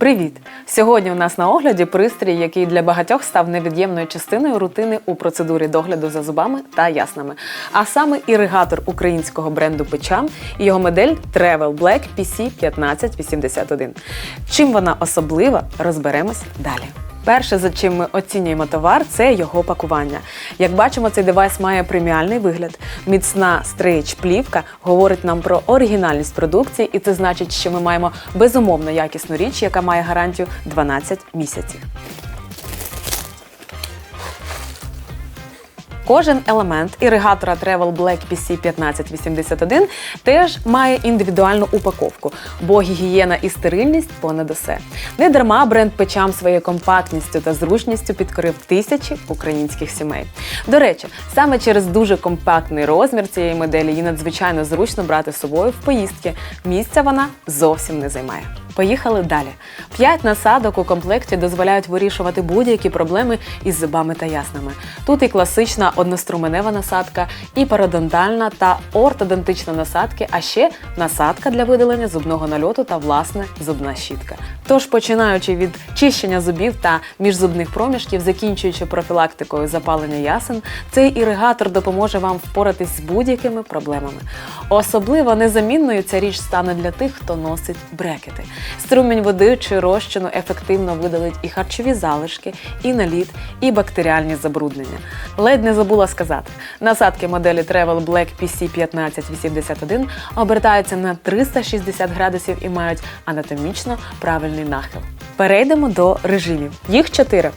Привіт! Сьогодні у нас на огляді пристрій, який для багатьох став невід'ємною частиною рутини у процедурі догляду за зубами та яснами. А саме іригатор українського бренду Печам і його модель Travel Black PC 1581. Чим вона особлива, розберемось далі. Перше, за чим ми оцінюємо товар, це його пакування. Як бачимо, цей девайс має преміальний вигляд. Міцна стрейч плівка говорить нам про оригінальність продукції, і це значить, що ми маємо безумовно якісну річ, яка має гарантію 12 місяців. Кожен елемент іригатора Travel Black PC 1581 теж має індивідуальну упаковку, бо гігієна і стерильність понад усе. Не дарма бренд печам своєю компактністю та зручністю підкорив тисячі українських сімей. До речі, саме через дуже компактний розмір цієї моделі її надзвичайно зручно брати з собою в поїздки. Місця вона зовсім не займає. Поїхали далі. П'ять насадок у комплекті дозволяють вирішувати будь-які проблеми із зубами та яснами. Тут і класична одноструменева насадка, і пародонтальна та ортодонтична насадки, а ще насадка для видалення зубного нальоту та власне зубна щітка. Тож, починаючи від чищення зубів та міжзубних проміжків, закінчуючи профілактикою запалення ясен, цей іригатор допоможе вам впоратись з будь-якими проблемами. Особливо незамінною ця річ стане для тих, хто носить брекети. Струмінь води чи розчину ефективно видалить і харчові залишки, і наліт, і бактеріальні забруднення. Ледь не забула сказати: насадки моделі Travel Black PC 1581 обертаються на 360 градусів і мають анатомічно правильний нахил. Перейдемо до режимів. Їх чотири: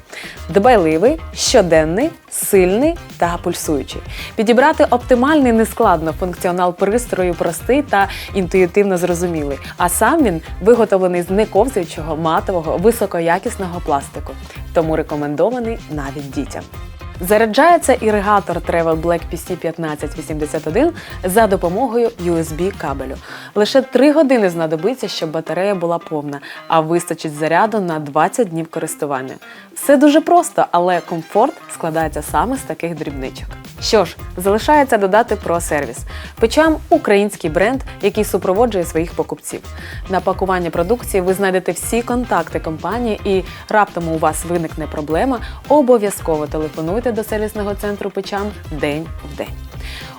дбайливий, щоденний, сильний та пульсуючий. Підібрати оптимальний нескладно функціонал пристрою простий та інтуїтивно зрозумілий. А сам він виготовлений з нековзуючого матового високоякісного пластику, тому рекомендований навіть дітям. Заряджається іригатор Travel Black PC 1581 за допомогою USB кабелю. Лише 3 години знадобиться, щоб батарея була повна, а вистачить заряду на 20 днів користування. Все дуже просто, але комфорт складається саме з таких дрібничок. Що ж, залишається додати про сервіс. Печам український бренд, який супроводжує своїх покупців. На пакуванні продукції ви знайдете всі контакти компанії і раптом у вас виникне проблема, обов'язково телефонуйте до сервісного центру печам день в день.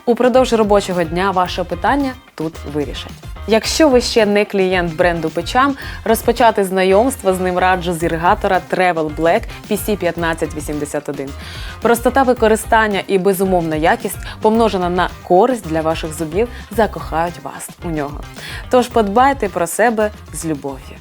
Упродовж робочого дня ваше питання тут вирішать. Якщо ви ще не клієнт бренду печам, розпочати знайомство з ним раджу з іригатора Travel Black PC 1581. Простота використання і безумовна якість, помножена на користь для ваших зубів, закохають вас у нього. Тож подбайте про себе з любов'ю.